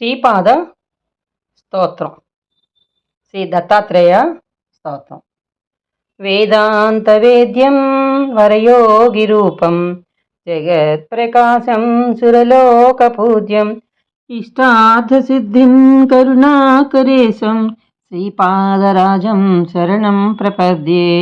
శ్రీపాద స్తోత్రం. శ్రీ దత్తాత్రేయ స్తోత్రం. వేదాంతవేద్యం వరయోగిరూపం జగత్ప్రకాశం సురలోకపూజ్యం ఇష్టార్థసిద్ధిం కరుణాకరేశం శ్రీపాదరాజం శరణం ప్రపద్యే.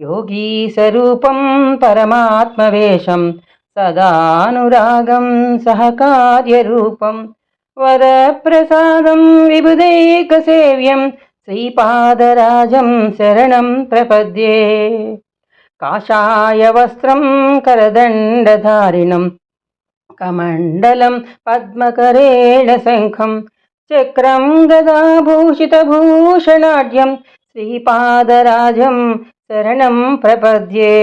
యోగీస్వరూపం పరమాత్మవేషం సదానురాగం సహకార్యరూపం వరప్రసాదం విబుధైకసేవ్యం శ్రీపాదరాజం శరణం ప్రపద్యే. కాషాయవస్త్రం కరదండధారిణం కమండలం పద్మకరేణ శంఖం చక్రం గదాభూషితభూషణాఢ్యం శ్రీపాదరాజం శరణం ప్రపద్యే.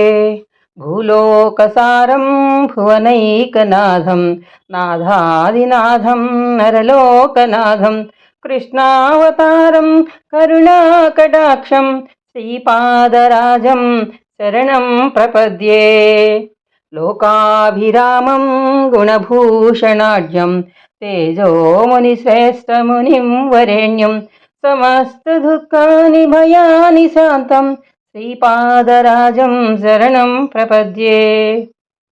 భూలోకసారం భువనైకనాథం నాథాదినాథం నరలోకనాథం కృష్ణావతారం కరుణాకటాక్షం శ్రీపాదరాజం శరణం ప్రపద్యే. లోకాభిరామం గుణభూషణాఢ్యం తేజోమునిశ్రేష్టమునిం వరేణ్యం సమస్తదుఃఖాని భయాని శాంతం శ్రీపాదరాజం శరణం ప్రపద్యే.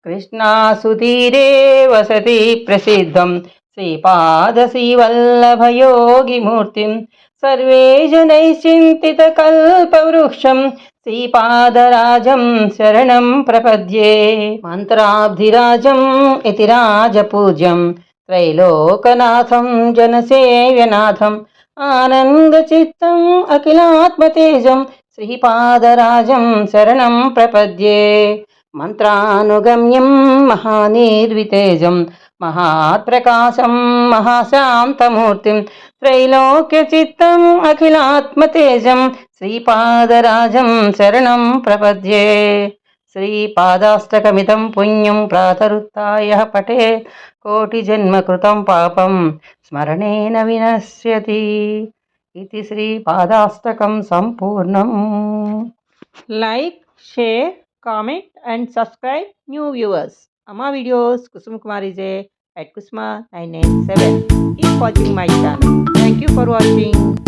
కృష్ణాసుతీరే వసతి ప్రసిద్ధం. శ్రీపాదశ్రీవల్లభయోగిమూర్తిం సర్వే జనైశ్చింతితకల్పవృక్షం శ్రీపాదరాజం శరణం ప్రపద్యే. మంత్రాబ్ధిరాజం ఇతి రాజపూజ్యం. త్రైలోకనాథం జనసేవ్యనాథం. ఆనందచిత్తం అఖిలాత్మతేజం. శ్రీపాదరాజం శరణం ప్రపద్యే. మంత్రానుగమ్యం మహానీర్వితేజం మహాత్ప్రకాశం మహాశాంతమూర్తిం త్రైలోక్యచిత్తం అఖిలాత్మతేజం శ్రీపాదరాజం శరణం ప్రపద్యే. శ్రీపాదాష్టకమిదం పుణ్యం ప్రాతరుత్య పటే కోటిజన్మకృతం పాపం స్మరణేన వినశ్యతి. ఇది శ్రీపాదాష్టకం సంపూర్ణం like share comment and subscribe new viewers అమ్మా videos Kusuma Kumari J at kusma 997 keep watching my channel. Thank you for watching.